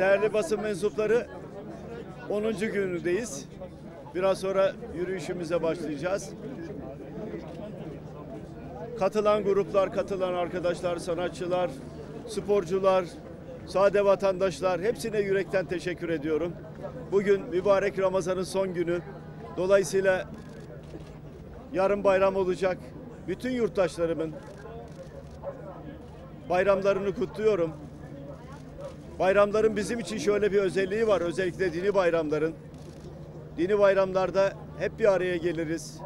Değerli basın mensupları 10. günündeyiz. Biraz sonra yürüyüşümüze başlayacağız. Katılan gruplar, katılan arkadaşlar, sanatçılar, sporcular, sade vatandaşlar hepsine yürekten teşekkür ediyorum. Bugün mübarek Ramazan'ın son günü. Dolayısıyla yarın bayram olacak. Bütün yurttaşlarımın bayramlarını kutluyorum. Bayramların bizim için şöyle bir özelliği var. Özellikle dini bayramların. Dini bayramlarda hep bir araya geliriz.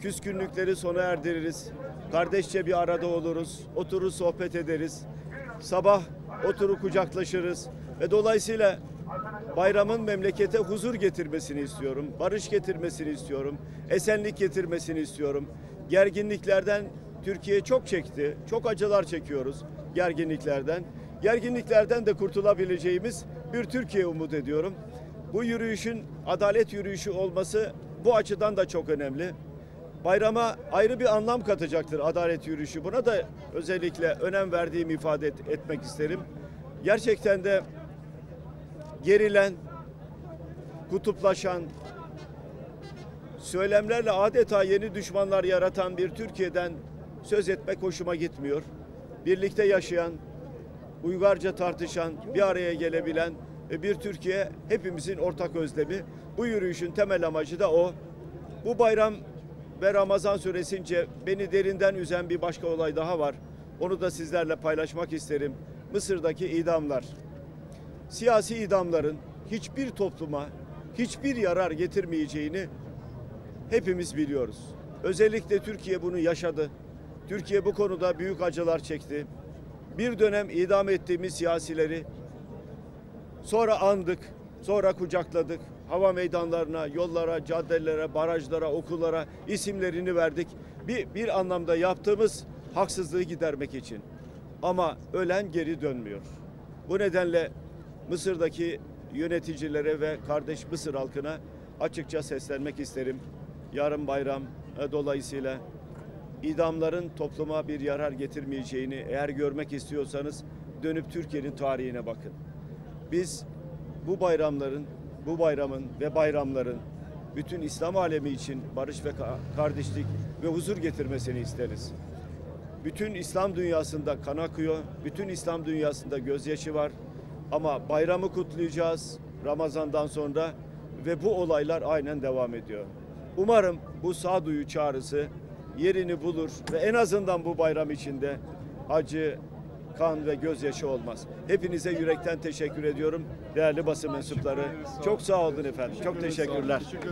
Küskünlükleri sona erdiririz. Kardeşçe bir arada oluruz. Oturur sohbet ederiz. Sabah oturup kucaklaşırız. Ve dolayısıyla bayramın memlekete huzur getirmesini istiyorum. Barış getirmesini istiyorum. Esenlik getirmesini istiyorum. Gerginliklerden Türkiye çok çekti. Çok acılar çekiyoruz gerginliklerden. Gerginliklerden de kurtulabileceğimiz bir Türkiye umut ediyorum. Bu yürüyüşün adalet yürüyüşü olması bu açıdan da çok önemli. Bayrama ayrı bir anlam katacaktır adalet yürüyüşü. Buna da özellikle önem verdiğimi ifade et- etmek isterim. Gerçekten de gerilen, kutuplaşan, söylemlerle adeta yeni düşmanlar yaratan bir Türkiye'den söz etmek hoşuma gitmiyor. Birlikte yaşayan, uygarca tartışan, bir araya gelebilen ve bir Türkiye hepimizin ortak özlemi. Bu yürüyüşün temel amacı da o. Bu bayram ve Ramazan süresince beni derinden üzen bir başka olay daha var. Onu da sizlerle paylaşmak isterim. Mısır'daki idamlar. Siyasi idamların hiçbir topluma hiçbir yarar getirmeyeceğini hepimiz biliyoruz. Özellikle Türkiye bunu yaşadı. Türkiye bu konuda büyük acılar çekti. Bir dönem idam ettiğimiz siyasileri sonra andık, sonra kucakladık. Hava meydanlarına, yollara, caddelere, barajlara, okullara isimlerini verdik. Bir, bir anlamda yaptığımız haksızlığı gidermek için. Ama ölen geri dönmüyor. Bu nedenle Mısır'daki yöneticilere ve kardeş Mısır halkına açıkça seslenmek isterim. Yarın bayram e, dolayısıyla idamların topluma bir yarar getirmeyeceğini eğer görmek istiyorsanız dönüp Türkiye'nin tarihine bakın. Biz bu bayramların, bu bayramın ve bayramların bütün İslam alemi için barış ve ka- kardeşlik ve huzur getirmesini isteriz. Bütün İslam dünyasında kan akıyor, bütün İslam dünyasında gözyaşı var. Ama bayramı kutlayacağız Ramazan'dan sonra ve bu olaylar aynen devam ediyor. Umarım bu sağduyu çağrısı yerini bulur ve en azından bu bayram içinde acı, kan ve gözyaşı olmaz. Hepinize yürekten teşekkür ediyorum değerli basın mensupları. Çok sağ olun efendim. Çok teşekkürler.